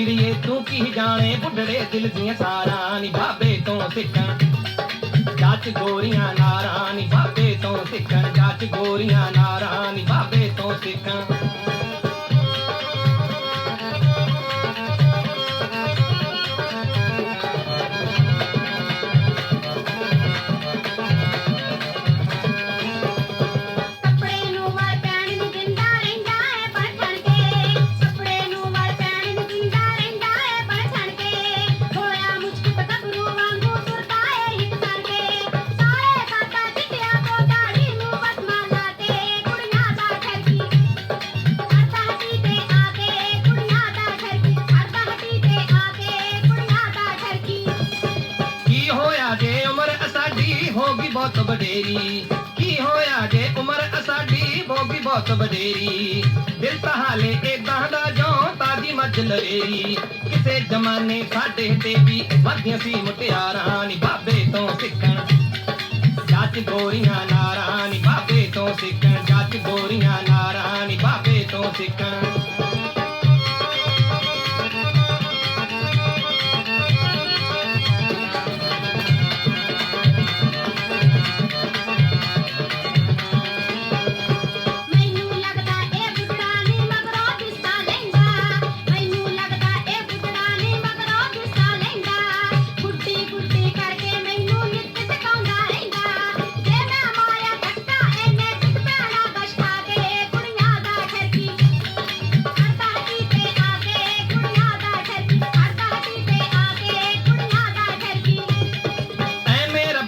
ਕਿੜੀਏ ਤੂੰ ਕੀ ਜਾਣੇ? ਬੁੱਢੜੇ ਦਿਲ ਦੀਆਂ ਸਾਰਾਂ ਨੀ, ਬਾਬੇ ਤੋਂ ਸਿੱਖਣ। ਜਾਚ ਗੋਰੀਆਂ ਨਾਰਾਂ ਨੀ, ਬਾਬੇ ਤੋਂ ਸਿੱਖਣ। ਜਾਚ ਗੋਰੀਆਂ ਬਹੁਤ ਵਡੇਰੀ ਕੀ ਹੋਇਆ ਜੇ ਉਮਰ ਅਸਾਡੀ? ਹੋ ਬਹੁਤ ਵਡੇਰੀ ਦਿਲ ਤਾਂ ਹਾਲੇ ਏਦਾਂ ਦਾ ਜੋ ਤਾਜੀ ਮੱਝ ਲਵੇਰੀ ਕਿਸੇ ਜ਼ਮਾਨੇ ਸਾਡੇ ਤੇ ਵੀ ਵਧੀਆਂ ਸੀ ਮੁਟਿਆਰਾਂ। ਨੀ ਬਾਬੇ ਤੋਂ ਸਿੱਖਣ ਜੱਜ ਗੋਰੀਆਂ ਨਾਰਾਂ। ਨੀ ਬਾਬੇ ਤੋਂ ਸਿੱਖਣ ਜੱਜ ਗੋਰੀਆਂ ਨਾਰਾਂ। ਨੀ ਬਾਬੇ ਤੋਂ ਸਿੱਖਣ।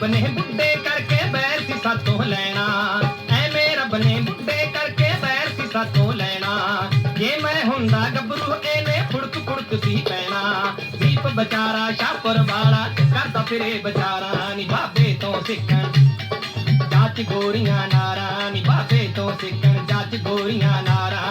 ਰੱਬ ਨੇ ਬੁੱਢੇ ਕਰਕੇ ਬੈਰ ਸੀ ਸਾਤੋਂ ਲੈਣਾ। ਐਵੇਂ ਰੱਬ ਨੇ ਬੁੱਢੇ ਕਰਕੇ ਬੈਰ ਸੀ ਸਾਤੋਂ ਲੈਣਾ। ਜੇ ਮੈਂ ਹੁੰਦਾ ਗੱਭਰੂ ਇਹਨੇ ਫੁੜਕ ਫੁੜਕ ਸੀ ਪੈਣਾ। ਦੀਪ ਬਚਾਰਾ ਸ਼ਾਪਰ ਵਾਲਾ ਕਰਦਾ ਫਿਰੇ ਵਿਚਾਰਾ ਨੀ, ਬਾਬੇ ਤੋਂ ਸਿੱਖਣ। ਜੱਜ ਗੋਰੀਆਂ ਨਾਰਾ ਨੀ, ਬਾਬੇ ਤੋਂ ਸਿੱਖਣ। ਜੱਜ ਗੋਰੀਆਂ ਨਾਰਾ